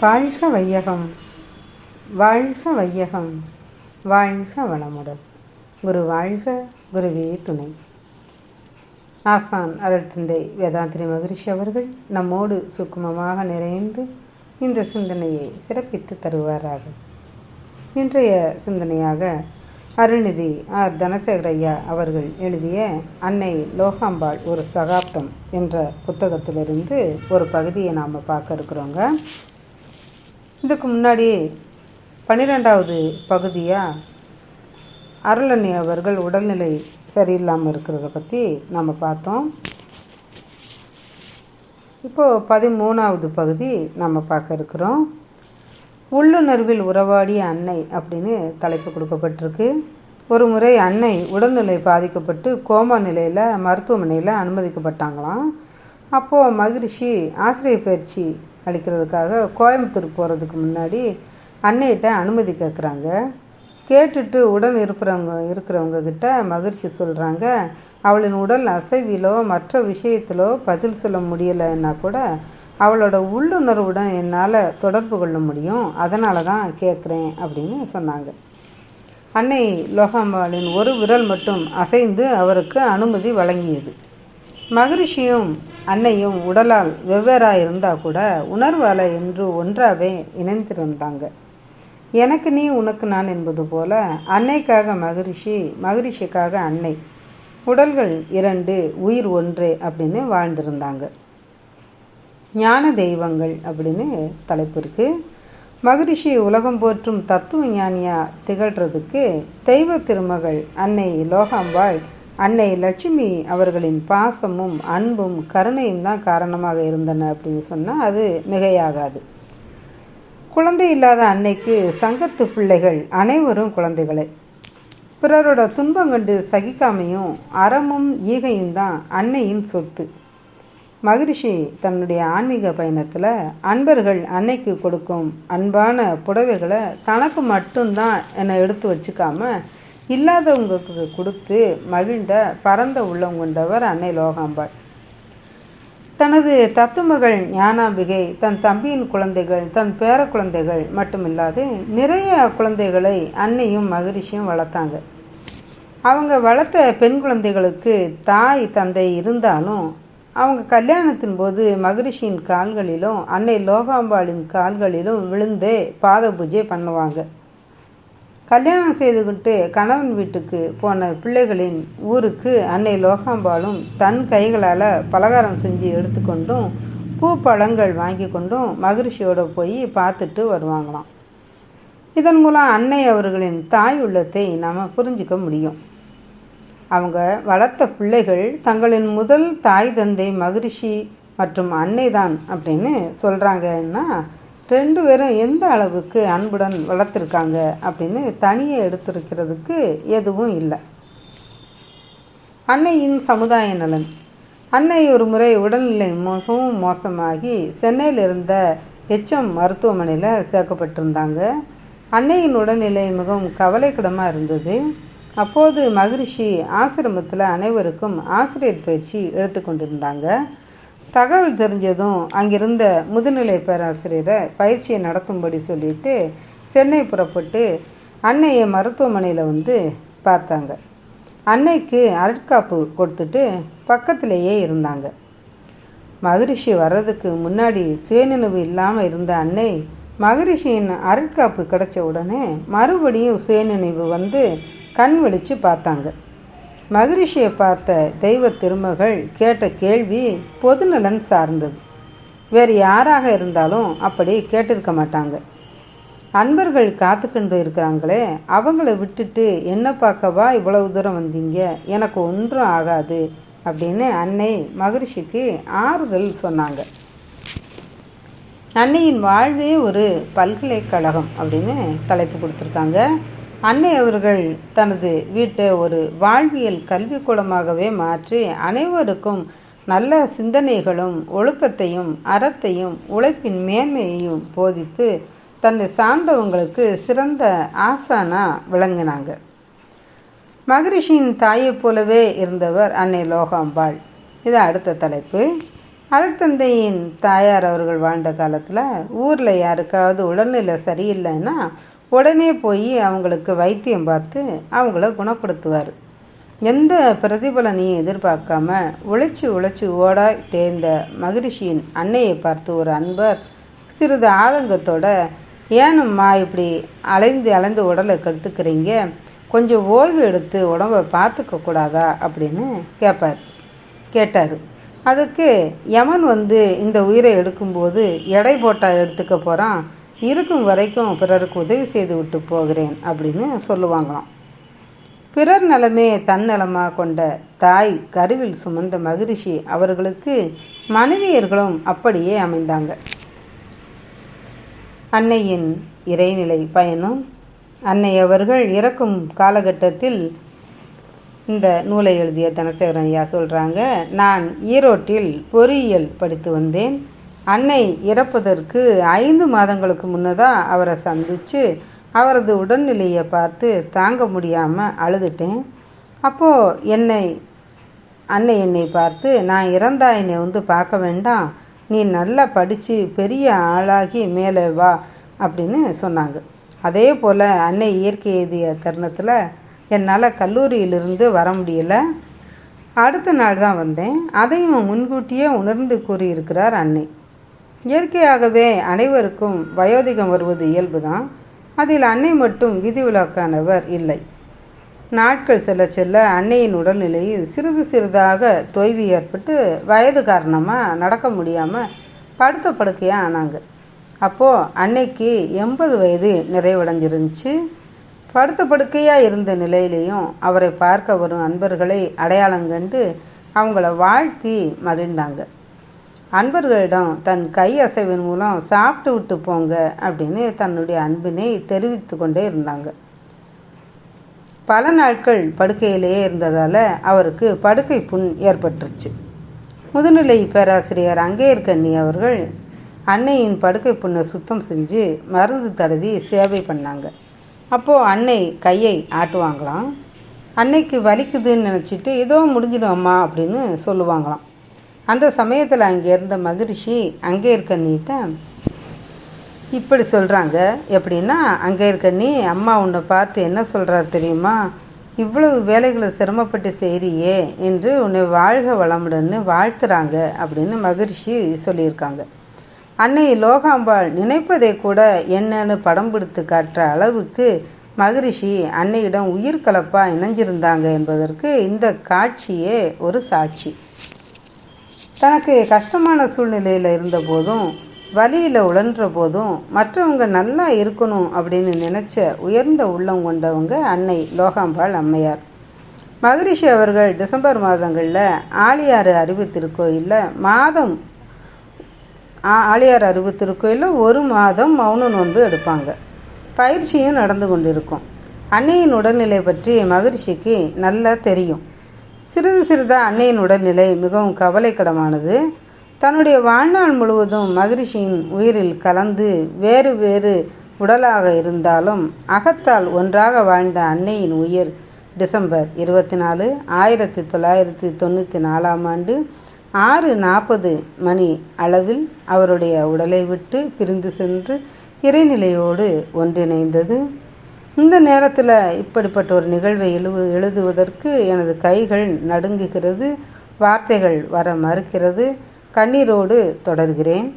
வாழ்க வையகம் வாழ்க வையகம் வாழ்க வளமுடன். குரு வாழ்க குருவே துணை. ஆசான் அருட்தந்தை வேதாந்திரி மகிழ்ச்சி அவர்கள் நம்மோடு சுக்குமமாக நிறைந்து இந்த சிந்தனையை சிறப்பித்து தருவாராக. இன்றைய சிந்தனையாக அருணிதி ஆர். தனசேகரையா அவர்கள் எழுதிய அன்னை லோகாம்பாள் ஒரு சகாப்தம் என்ற புத்தகத்திலிருந்து ஒரு பகுதியை நாம் பார்க்க இருக்கிறோங்க. இதுக்கு முன்னாடி பன்னிரெண்டாவது பகுதியாக அருளண்ணி அவர்கள் உடல்நிலை சரியில்லாமல் இருக்கிறத பற்றி நம்ம பார்த்தோம். இப்போது பதிமூணாவது பகுதி நம்ம பார்க்க இருக்கிறோம். உள்ளுணர்வில் உறவாடிய அன்னை அப்படின்னு தலைப்பு கொடுக்கப்பட்டிருக்கு. ஒரு முறை அன்னை உடல்நிலை பாதிக்கப்பட்டு கோமா நிலையில் மருத்துவமனையில் அனுமதிக்கப்பட்டாங்களாம். அப்போது மகிழ்ச்சி ஆசிரியர் பயிற்சி அளிக்கிறதுக்காக கோயம்புத்தூர் போகிறதுக்கு முன்னாடி அன்னையிட்ட அனுமதி கேட்குறாங்க கேட்டுட்டு உடன் இருக்கிறவங்க இருக்கிறவங்க கிட்ட மகிழ்ச்சி சொல்கிறாங்க அவளின் உடல் அசைவிலோ மற்ற விஷயத்திலோ பதில் சொல்ல முடியலைன்னா கூட அவளோட உள்ளுணர்வுடன் என்னால் தொடர்பு கொள்ள முடியும். அதனால தான் கேட்குறேன் அப்படின்னு சொன்னாங்க. அன்னை லோகாம்பாளின் ஒரு விரல் மட்டும் அசைந்து அவருக்கு அனுமதி வழங்கியது. மகரிஷியும் அன்னையும் உடலால் வெவ்வேறாக இருந்தால் கூட உணர்வால் என்று ஒன்றாகவே இணைந்திருந்தாங்க. எனக்கு நீ உனக்கு நான் என்பது போல அன்னைக்காக மகரிஷி மகரிஷிக்காக அன்னை. உடல்கள் இரண்டு உயிர் ஒன்று அப்படின்னு வாழ்ந்திருந்தாங்க. ஞான தெய்வங்கள் அப்படின்னு தலைப்பு இருக்குது மகரிஷி உலகம் போற்றும் தத்துவ ஞானியாக திகழ்கிறதுக்கு தெய்வ திருமகள் அன்னை லோகாம்பாள் அன்னை லட்சுமி அவர்களின் பாசமும் அன்பும் கருணையும் தான் காரணமாக இருந்தன அப்படின்னு சொன்னால் அது மிகையாகாது. குழந்தை இல்லாத அன்னைக்கு சங்கத்து பிள்ளைகள் அனைவரும் குழந்தைகளே. பிறரோட துன்பம் கண்டு சகிக்காமையும் அறமும் ஈகையும் தான் அன்னையின் சொத்து. மகரிஷி தன்னுடைய ஆன்மீக பயணத்தில் அன்பர்கள் அன்னைக்கு கொடுக்கும் அன்பான புடவைகளை தனக்கு மட்டும்தான் என்னை எடுத்து வச்சுக்காம இல்லாதவங்களுக்கு கொடுத்து மகிழ்ந்த பரந்த உள்ளம் கொண்டவர் அன்னை லோகாம்பாள். தனது தத்துமகள் ஞானாம்பிகை தன் தம்பியின் குழந்தைகள் தன் பேர குழந்தைகள் மட்டுமில்லாது நிறைய குழந்தைகளை அன்னையும் மகரிஷியும் வளர்த்தாங்க. அவங்க வளர்த்த பெண் குழந்தைகளுக்கு தாய் தந்தை இருந்தாலும் அவங்க கல்யாணத்தின் போது மகரிஷியின் கால்களிலும் அன்னை லோகாம்பாளின் கால்களிலும் விழுந்தே பாத பூஜை பண்ணுவாங்க. கல்யாணம் செய்துக்கிட்டு கணவன் வீட்டுக்கு போன பிள்ளைகளின் ஊருக்கு அன்னை லோகாம்பாளும் தன் கைகளால் பலகாரம் செஞ்சு எடுத்துக்கொண்டும் பூ பழங்கள் வாங்கி கொண்டும் மகிழ்ச்சியோடு போய் பார்த்துட்டு வருவாங்களாம். இதன் மூலம் அன்னை அவர்களின் தாய் உள்ளத்தை நாம் புரிஞ்சிக்க முடியும். அவங்க வளர்த்த பிள்ளைகள் தங்களின் முதல் தாய் தந்தை மகிழ்ச்சி மற்றும் அன்னை தான் அப்படின்னு சொல்கிறாங்கன்னா ரெண்டு பேரும் எந்த அளவுக்கு அன்புடன் வளர்த்துருக்காங்க அப்படின்னு தனியை எடுத்துருக்கிறதுக்கு எதுவும் இல்லை. அன்னையின் சமுதாய நலன். அன்னை ஒரு முறை உடல்நிலை மிகவும் மோசமாகி சென்னையில் இருந்த எச்எம் மருத்துவமனையில் சேர்க்கப்பட்டிருந்தாங்க. அன்னையின் உடல்நிலை மிகவும் கவலைக்கிடமாக இருந்தது. அப்போது மகரிஷி ஆசிரமத்தில் அனைவருக்கும் ஆசிரியர் பயிற்சி எடுத்துக்கொண்டிருந்தாங்க தகவல் தெரிஞ்சதும் அங்கிருந்த முதுநிலை பேராசிரியரை பயிற்சியை நடத்தும்படி சொல்லிட்டு சென்னை புறப்பட்டு அன்னையை மருத்துவமனையில் வந்து பார்த்தாங்க. அன்னைக்கு அருட்காப்பு கொடுத்துட்டு பக்கத்திலேயே இருந்தாங்க. மகரிஷி வர்றதுக்கு முன்னாடி சுயநினைவு இல்லாமல் இருந்த அன்னை மகரிஷியின் அருட்காப்பு கிடைச்ச உடனே மறுபடியும் சுயநினைவு வந்து கண் விழித்து பார்த்தாங்க. மகரிஷியை பார்த்த தெய்வ திருமகள் கேட்ட கேள்வி பொதுநலன் சார்ந்தது. வேறு யாராக இருந்தாலும் அப்படி கேட்டிருக்க மாட்டாங்க. அன்பர்கள் காத்துக்கொண்டு இருக்கிறாங்களே அவங்கள விட்டுட்டு என்ன பார்க்கவா இவ்வளவு தூரம் வந்தீங்க? எனக்கு ஒன்றும் ஆகாது அப்படின்னு அன்னை மகரிஷிக்கு ஆறுதல் சொன்னாங்க. அன்னையின் வாழ்வே ஒரு பல்கலைக்கழகம் அப்படின்னு தலைப்பு கொடுத்துருக்காங்க. அன்னை அவர்கள் தனது வீட்டை ஒரு வாழ்வியல் கல்விக்கூடமாகவே மாற்றி அனைவருக்கும் நல்ல சிந்தனைகளும் ஒழுக்கத்தையும் அறத்தையும் உழைப்பின் மேன்மையையும் போதித்து தன்னை சார்ந்தவங்களுக்கு சிறந்த ஆசானா விளங்கினாங்க. மகரிஷியின் தாயைப் போலவே இருந்தவர் அன்னை லோகாம்பாள். இது அடுத்த தலைப்பு. அருட்தந்தையின் தாயார் அவர்கள் வாழ்ந்த காலத்தில் ஊரில் யாருக்காவது உடல்நிலை சரியில்லைன்னா உடனே போய் அவங்களுக்கு வைத்தியம் பார்த்து அவங்கள குணப்படுத்துவார். எந்த பிரதிபலனையும் எதிர்பார்க்காம உழைச்சி உழைச்சி ஓடாய் தேர்ந்த மகரிஷியின் அன்னையை பார்த்து ஒரு அன்பர் சிறிது ஆதங்கத்தோட ஏனம்மா இப்படி அலைந்து அலைந்து உடலை கெடுத்துக்கிறீங்க? கொஞ்சம் ஓய்வு எடுத்து உடம்பை பார்த்துக்க கூடாதா? அப்படின்னு கேட்பார் கேட்டார். அதுக்கு யமன் வந்து இந்த உயிரை எடுக்கும்போது எடை போட்டால் எடுத்துக்க போகிறான் இருக்கும் வரைக்கும் பிறருக்கு உதவி செய்து விட்டு போகிறேன் அப்படின்னு சொல்லுவாங்களாம். பிறர் நலமே தன்னலமாக கொண்ட தாய் கருவில் சுமந்த மகிழ்ச்சி அவர்களுக்கு மனைவியர்களும் அப்படியே அமைந்தாங்க. அன்னையின் இறைநிலை பயணம். அன்னை அவர்கள் இறக்கும் காலகட்டத்தில் இந்த நூலை எழுதிய தனசேகரன் ஐயா சொல்கிறாங்க நான் ஈரோட்டில் பொறியியல் படித்து வந்தேன். அன்னை இறப்பதற்கு ஐந்து மாதங்களுக்கு முன்னதாக அவரை சந்தித்து அவரது உடல்நிலையை பார்த்து தாங்க முடியாமல் அழுதுட்டேன். அப்போது என்னை அன்னை என்னை பார்த்து நான் இறந்தா என்னை வந்து பார்க்க வேண்டாம். நீ நல்லா படித்து பெரிய ஆளாகி மேலே வா அப்படின்னு சொன்னாங்க. அதே போல் அன்னை இயற்கை எழுதிய தருணத்தில் என்னால் கல்லூரியிலிருந்து வர முடியலை. அடுத்த நாள் தான் வந்தேன். அதையும் முன்கூட்டியே உணர்ந்து கூறியிருக்கிறார் அன்னை. இயற்கையாகவே அனைவருக்கும் வயோதிகம் வருவது இயல்பு தான் அதில் அன்னை மட்டும் விதிவிலக்கானவர் இல்லை. நாட்கள் செல்ல செல்ல அன்னையின் உடல்நிலையில் சிறிது சிறிதாக தொய்வு ஏற்பட்டு வயது காரணமாக நடக்க முடியாமல் படுத்த படுக்கையாக ஆனாங்க. அப்போது அன்னைக்கு எண்பது வயது நிறைவடைஞ்சிருந்துச்சு. படுத்த படுக்கையாக இருந்த நிலையிலையும் அவரை பார்க்க வரும் அன்பர்களை அடையாளம் கண்டு அவங்கள வாழ்த்தி மகிழ்ந்தாங்க. அன்பர்களிடம் தன் கை அசைவின் மூலம் சாப்பிட்டு விட்டு போங்க அப்படின்னு தன்னுடைய அன்பினை தெரிவித்து கொண்டே இருந்தாங்க. பல நாட்கள் படுக்கையிலேயே இருந்ததால் அவருக்கு படுக்கை புண் ஏற்பட்டுருச்சு. முதுநிலை பேராசிரியர் அங்கேயர்கண்ணி அவர்கள் அன்னையின் படுக்கை புண்ணை சுத்தம் செஞ்சு மருந்து தடவி சேவை பண்ணாங்க. அப்போது அன்னை கையை ஆட்டுவாங்களாம். அன்னைக்கு வலிக்குதுன்னு நினச்சிட்டு ஏதோ முடிஞ்சிடும் அம்மா அப்படின்னு சொல்லுவாங்களாம். அந்த சமயத்தில் அங்கே இருந்த மகிழ்ச்சி அங்கே இருக்க நீட்ட இப்படி சொல்கிறாங்க எப்படின்னா அங்கே இருக்க நீ அம்மா உன்னை பார்த்து என்ன சொல்கிறார் தெரியுமா? இவ்வளவு வேலைகளை சிரமப்பட்டு செய்கிறியே என்று உன்னை வாழ்க வளமுடன்னு வாழ்த்துறாங்க அப்படின்னு மகிழ்ச்சி சொல்லியிருக்காங்க. அன்னை லோகாம்பாள் நினைப்பதை கூட என்னன்னு படம் பிடித்து காட்டுற அளவுக்கு மகிழ்ச்சி அன்னையிடம் உயிர் கலப்பாக இணைஞ்சிருந்தாங்க என்பதற்கு இந்த காட்சியே ஒரு சாட்சி. தனக்கு கஷ்டமான சூழ்நிலையில் இருந்த போதும் வலியில் உழன்ற போதும் மற்றவங்க நல்லா இருக்கணும் அப்படின்னு நினச்ச உயர்ந்த உள்ளம் கொண்டவங்க அன்னை லோகாம்பாள் அம்மையார். மகரிஷி அவர்கள் டிசம்பர் மாதங்களில் ஆலியாறு அறிவு திருக்கோயிலில் மாதம் ஆலியார் அறிவு திருக்கோயிலில் ஒரு மாதம் மௌன நோன்பு எடுப்பாங்க. பயிற்சியும் நடந்து கொண்டிருக்கும். அன்னையின் உடல்நிலை பற்றி மகிழ்ச்சிக்கு நல்லா தெரியும். சிறிது சிறிது அன்னையின் உடல்நிலை மிகவும் கவலைக்கிடமானது. தன்னுடைய வாழ்நாள் முழுவதும் மகிழ்ச்சியின் உயிரில் கலந்து வேறு வேறு உடலாக இருந்தாலும் அகத்தால் ஒன்றாக வாழ்ந்த அன்னையின் உயிர் டிசம்பர் இருபத்தி நாலு ஆயிரத்தி தொள்ளாயிரத்தி தொண்ணூற்றி நாலாம் ஆண்டு ஆறு நாற்பது மணி அளவில் அவருடைய உடலை விட்டு பிரிந்து சென்று இறைநிலையோடு ஒன்றிணைந்தது. இந்த நேரத்தில் இப்படிப்பட்ட ஒரு நிகழ்வை எழுவு எழுதுவதற்கு எனது கைகள் நடுங்குகிறது வார்த்தைகள் வர மறுக்கிறது கண்ணீரோடு தொடர்கிறேன்.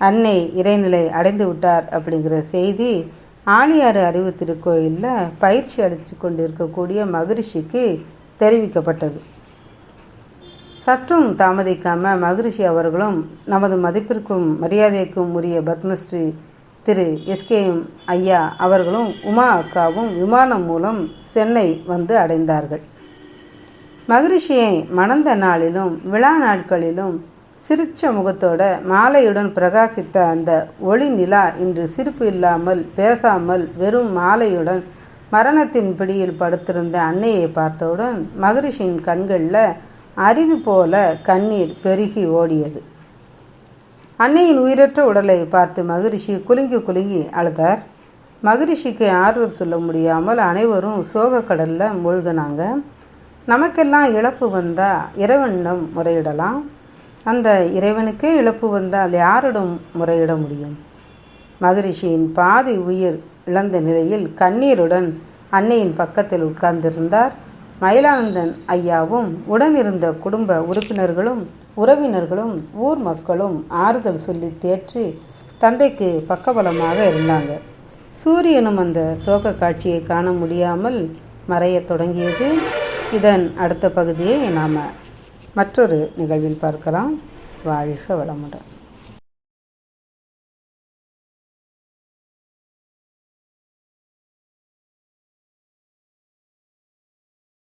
அன்னை இறைநிலை அடைந்து விட்டார் அப்படிங்கிற செய்தி ஆழியாறு அறிவு திருக்கோயிலில் பயிற்சி அளித்து கொண்டிருக்கக்கூடிய மகரிஷிக்கு தெரிவிக்கப்பட்டது. சற்றும் தாமதிக்காமல் மகரிஷி அவர்களும் நமது மதிப்பிற்கும் மரியாதைக்கும் உரிய பத்மஸ்ரீ திரு எஸ்கேஎம் ஐயா அவர்களும் உமா அக்காவும் விமானம் மூலம் சென்னை வந்து அடைந்தார்கள். மகரிஷியை மணந்த நாளிலும் விழா நாட்களிலும் சிரிச்ச முகத்தோட மாலையுடன் பிரகாசித்த அந்த ஒளி நிலா இன்று சிரிப்பு இல்லாமல் பேசாமல் வெறும் மாலையுடன் மரணத்தின் பிடியில் படுத்திருந்த அன்னையை பார்த்தவுடன் மகரிஷியின் கண்களில் அருவி போல கண்ணீர் பெருகி ஓடியது. அன்னையின் உயிரற்ற உடலை பார்த்து மகரிஷி குலுங்கி குலுங்கி அழுதார். மகரிஷிக்கு ஆறுதல் சொல்ல முடியாமல் அனைவரும் சோக கடலில் மூழ்கினாங்க. நமக்கெல்லாம் இழப்பு வந்தால் இறைவனிடம் முறையிடலாம். அந்த இறைவனுக்கே இழப்பு வந்தால் யாரிடம் முறையிட முடியும்? மகரிஷியின் பாதி உயிர் இழந்த நிலையில் கண்ணீருடன் அன்னையின் பக்கத்தில் உட்கார்ந்திருந்தார். மயிலானந்தன் ஐயாவும் உடனிருந்த குடும்ப உறுப்பினர்களும் உறவினர்களும் ஊர் மக்களும் ஆறுதல் சொல்லி தேற்றி தந்தைக்கு பக்கபலமாக இருந்தாங்க. சூரியனும் அந்த சோக காட்சியை காண முடியாமல் மறையத் தொடங்கியது. இதன் அடுத்த பகுதியை நாம் மற்றொரு நிகழ்வில் பார்க்கலாம். வாழ்க வளமுடன்.